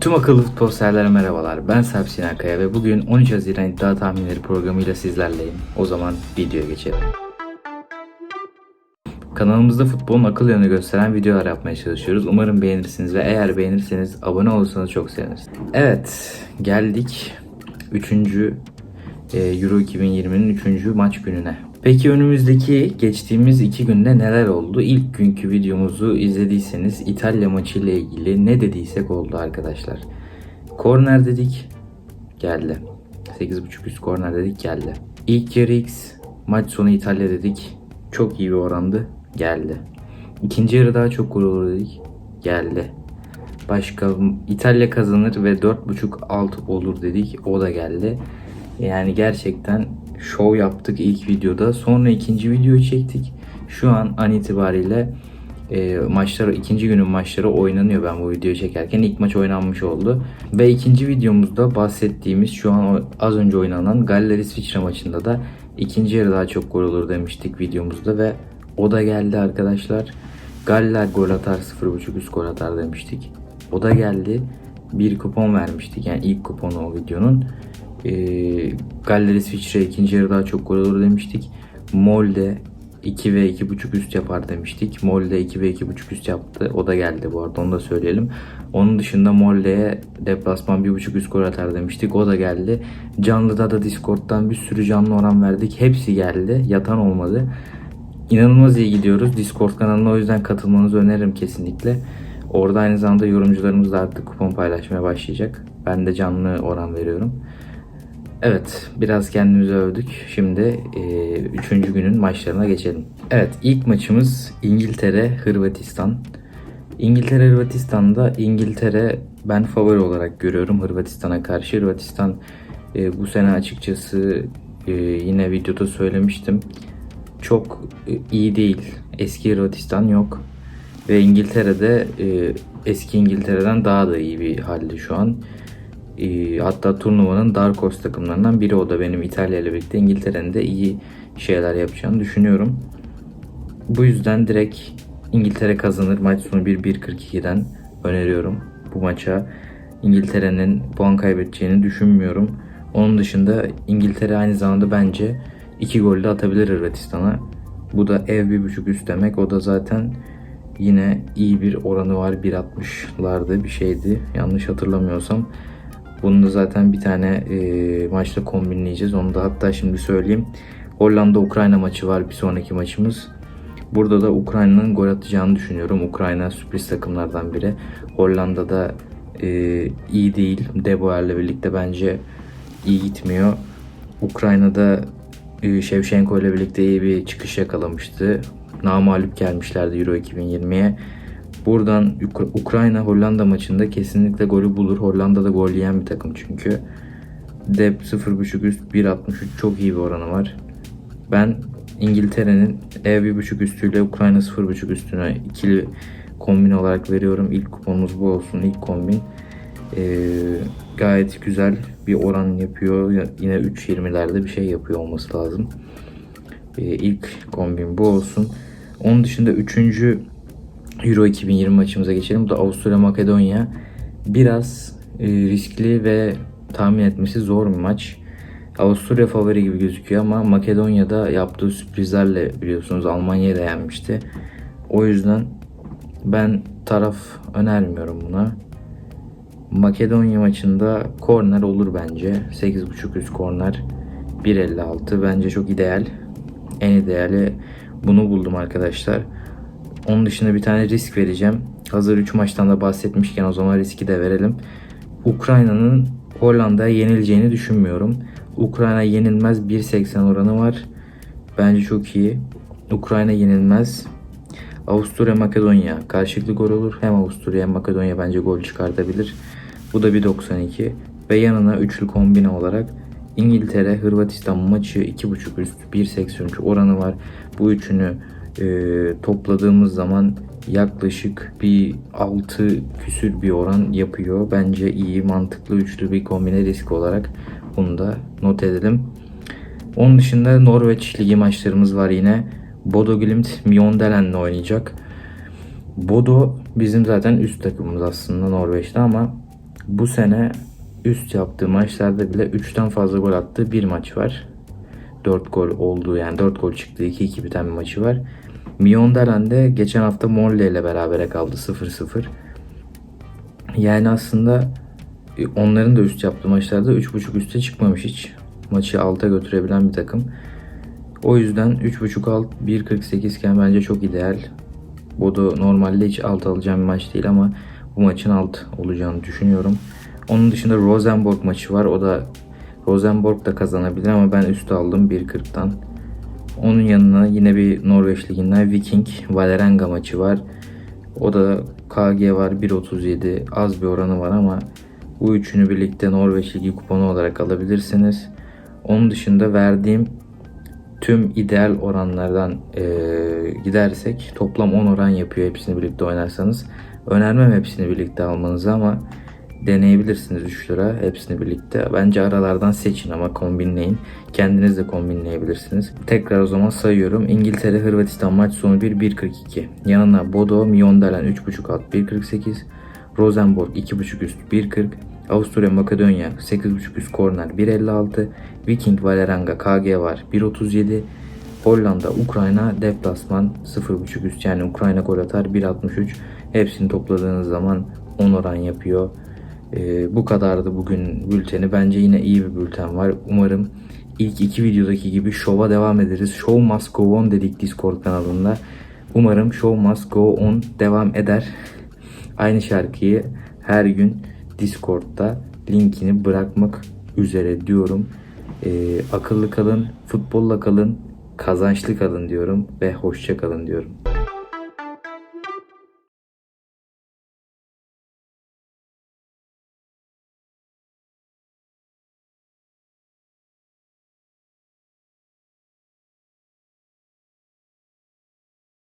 Tüm akıllı futbol severlere merhabalar. Ben Serp Sinan Kaya ve bugün 13 Haziran iddia tahminleri programıyla sizlerleyim. O zaman videoya geçelim. Kanalımızda futbolun akıl yönünü gösteren videolar yapmaya çalışıyoruz. Umarım beğenirsiniz ve eğer beğenirseniz abone olursanız çok seviniriz. Evet, geldik 3. Euro 2020'nin 3. maç gününe. Peki önümüzdeki geçtiğimiz iki günde neler oldu? İlk günkü videomuzu izlediyseniz İtalya maçı ile ilgili ne dediysek oldu arkadaşlar. Korner dedik, geldi. 8.5 üst korner dedik, geldi. İlk yarı X, maç sonu İtalya dedik. Çok iyi bir orandı, geldi. İkinci yarı daha çok gol olur dedik, geldi. Başka İtalya kazanır ve 4.5 alt olur dedik. O da geldi. Yani gerçekten şov yaptık ilk videoda. Sonra ikinci videoyu çektik. Şu an an itibariyle e, maçlar ikinci günün maçları oynanıyor ben bu videoyu çekerken ilk maç oynanmış oldu ve ikinci videomuzda bahsettiğimiz şu an az önce oynanan Galler İsviçre maçında da ikinci yarı daha çok gol olur demiştik videomuzda ve o da geldi arkadaşlar. Galler gol atar 0.5 üst gol atar demiştik. O da geldi. Bir kupon vermiştik yani ilk kuponu o videonun. Ee, Galler İsviçre ikinci yarı daha çok gol olur demiştik. Molde 2 ve 2.5 üst yapar demiştik. Molde 2 ve 2.5 üst yaptı. O da geldi bu arada onu da söyleyelim. Onun dışında Molde'ye deplasman 1.5 üst gol atar demiştik. O da geldi. Canlıda da Discord'dan bir sürü canlı oran verdik. Hepsi geldi. Yatan olmadı. İnanılmaz iyi gidiyoruz. Discord kanalına o yüzden katılmanızı öneririm kesinlikle. Orada aynı zamanda yorumcularımız da artık kupon paylaşmaya başlayacak. Ben de canlı oran veriyorum. Evet, biraz kendimizi övdük. Şimdi e, üçüncü günün maçlarına geçelim. Evet, ilk maçımız İngiltere-Hırvatistan. İngiltere-Hırvatistan'da İngiltere ben favori olarak görüyorum Hırvatistan'a karşı. Hırvatistan e, bu sene açıkçası e, yine videoda söylemiştim. Çok e, iyi değil. Eski Hırvatistan yok. Ve İngiltere'de e, eski İngiltere'den daha da iyi bir halde şu an. E, hatta turnuvanın Dark Horse takımlarından biri o da benim İtalya ile birlikte İngiltere'nin de iyi şeyler yapacağını düşünüyorum. Bu yüzden direkt İngiltere kazanır. Maç sonu 1-1-42'den öneriyorum bu maça. İngiltere'nin puan kaybedeceğini düşünmüyorum. Onun dışında İngiltere aynı zamanda bence 2 gol de atabilir Hırvatistan'a. Bu da ev 1.5 üst demek. O da zaten yine iyi bir oranı var. 1.60'larda bir şeydi. Yanlış hatırlamıyorsam. Bunu da zaten bir tane e, maçta kombinleyeceğiz. Onu da hatta şimdi söyleyeyim. Hollanda-Ukrayna maçı var bir sonraki maçımız. Burada da Ukrayna'nın gol atacağını düşünüyorum. Ukrayna sürpriz takımlardan biri. Hollanda'da e, iyi değil. De Boer'le birlikte bence iyi gitmiyor. Ukrayna'da e, Shevchenko ile birlikte iyi bir çıkış yakalamıştı. Namalup gelmişlerdi Euro 2020'ye. Buradan Uk- Ukrayna Hollanda maçında kesinlikle golü bulur. Hollanda da gol yiyen bir takım çünkü. Dep 0.5 üst 1.63 çok iyi bir oranı var. Ben İngiltere'nin E1.5 üstüyle Ukrayna 0.5 üstüne ikili kombin olarak veriyorum. İlk kuponumuz bu olsun. ilk kombin. Ee, gayet güzel bir oran yapıyor. Ya- Yine 3.20'lerde bir şey yapıyor olması lazım. Ee, ilk kombin bu olsun. Onun dışında 3. Euro 2020 maçımıza geçelim. Bu da Avusturya Makedonya. Biraz e, riskli ve tahmin etmesi zor bir maç. Avusturya favori gibi gözüküyor ama Makedonya'da yaptığı sürprizlerle biliyorsunuz Almanya'yı da yenmişti. O yüzden ben taraf önermiyorum buna. Makedonya maçında korner olur bence. 8.5 üst korner 1.56 bence çok ideal. En ideali bunu buldum arkadaşlar. Onun dışında bir tane risk vereceğim. Hazır 3 maçtan da bahsetmişken o zaman riski de verelim. Ukrayna'nın Hollanda'ya yenileceğini düşünmüyorum. Ukrayna yenilmez 1.80 oranı var. Bence çok iyi. Ukrayna yenilmez. Avusturya Makedonya karşılıklı gol olur. Hem Avusturya hem Makedonya bence gol çıkartabilir. Bu da 1.92 ve yanına üçlü kombine olarak İngiltere Hırvatistan maçı 2.5 üst 1.83 oranı var. Bu üçünü e, topladığımız zaman yaklaşık bir 6 küsür bir oran yapıyor. Bence iyi mantıklı üçlü bir kombine risk olarak bunu da not edelim. Onun dışında Norveç ligi maçlarımız var yine. Bodo Glimt Mjøndalen oynayacak. Bodo bizim zaten üst takımımız aslında Norveç'te ama bu sene üst yaptığı maçlarda bile 3'ten fazla gol attığı bir maç var. 4 gol olduğu yani 4 gol çıktığı 2-2 biten bir maçı var. Mjøndalen de geçen hafta Molde ile berabere kaldı 0-0. Yani aslında e, onların da üst yaptığı maçlarda 3.5 üste çıkmamış hiç. Maçı alta götürebilen bir takım. O yüzden 3.5 alt 1.48 iken bence çok ideal. Bodo normalde hiç alt alacağım bir maç değil ama bu maçın alt olacağını düşünüyorum. Onun dışında Rosenborg maçı var. O da Rosenborg da kazanabilir ama ben üstü aldım 1.40'tan. Onun yanına yine bir Norveç liginden Viking Valerenga maçı var. O da KG var 1.37 az bir oranı var ama bu üçünü birlikte Norveç Ligi kuponu olarak alabilirsiniz. Onun dışında verdiğim tüm ideal oranlardan eee, gidersek toplam 10 oran yapıyor hepsini birlikte oynarsanız. Önermem hepsini birlikte almanızı ama deneyebilirsiniz 3 lira hepsini birlikte. Bence aralardan seçin ama kombinleyin. Kendiniz de kombinleyebilirsiniz. Tekrar o zaman sayıyorum. İngiltere Hırvatistan maç sonu 1-1.42. Yanına Bodo Mjøndalen 3.5 alt 1.48. Rosenborg 2.5 üst 1.40. Avusturya Makedonya 8.5 üst korner 1.56. Viking Valerenga KG var 1.37. Hollanda Ukrayna deplasman 0.5 üst yani Ukrayna gol atar 1.63. Hepsini topladığınız zaman 10 oran yapıyor. Ee, bu kadardı bugün bülteni. Bence yine iyi bir bülten var. Umarım ilk iki videodaki gibi şova devam ederiz. Show must go on dedik Discord kanalında. Umarım Show must go on devam eder. Aynı şarkıyı her gün Discord'da linkini bırakmak üzere diyorum. Ee, akıllı kalın, futbolla kalın, kazançlı kalın diyorum ve hoşça kalın diyorum.